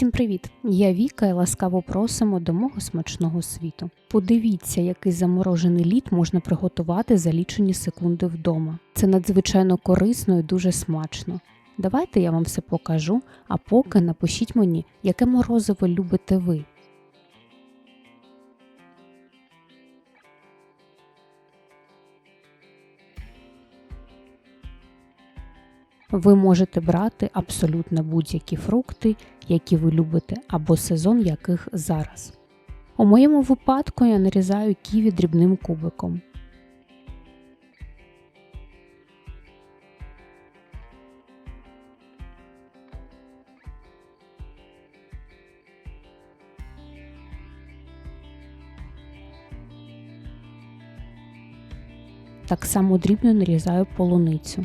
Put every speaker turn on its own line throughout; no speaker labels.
Усім привіт! Я Віка і ласкаво просимо до мого смачного світу. Подивіться, який заморожений лід можна приготувати за лічені секунди вдома. Це надзвичайно корисно і дуже смачно. Давайте я вам все покажу, а поки напишіть мені, яке морозиво любите ви. Ви можете брати абсолютно будь-які фрукти, які ви любите, або сезон яких зараз. У моєму випадку я нарізаю ківі дрібним кубиком. Так само дрібно нарізаю полуницю.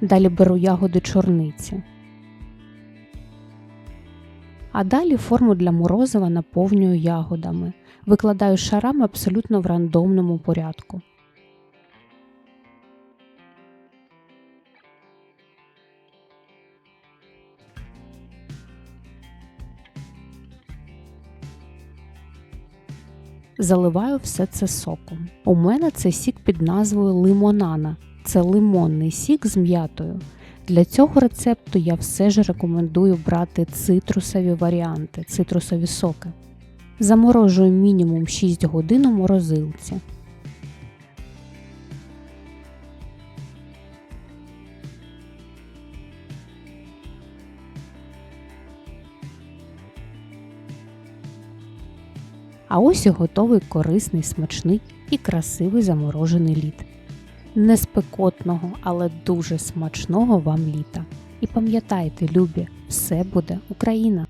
Далі беру ягоди чорниці. А далі форму для морозива наповнюю ягодами. Викладаю шарами абсолютно в рандомному порядку. Заливаю все це соком. У мене це сік під назвою лимонана. Це лимонний сік з м'ятою. Для цього рецепту я все ж рекомендую брати цитрусові варіанти, цитрусові соки. Заморожую мінімум 6 годин у морозилці. А ось і готовий корисний, смачний і красивий заморожений лід. Не спекотного, але дуже смачного вам літа. І пам'ятайте, любі, все буде Україна!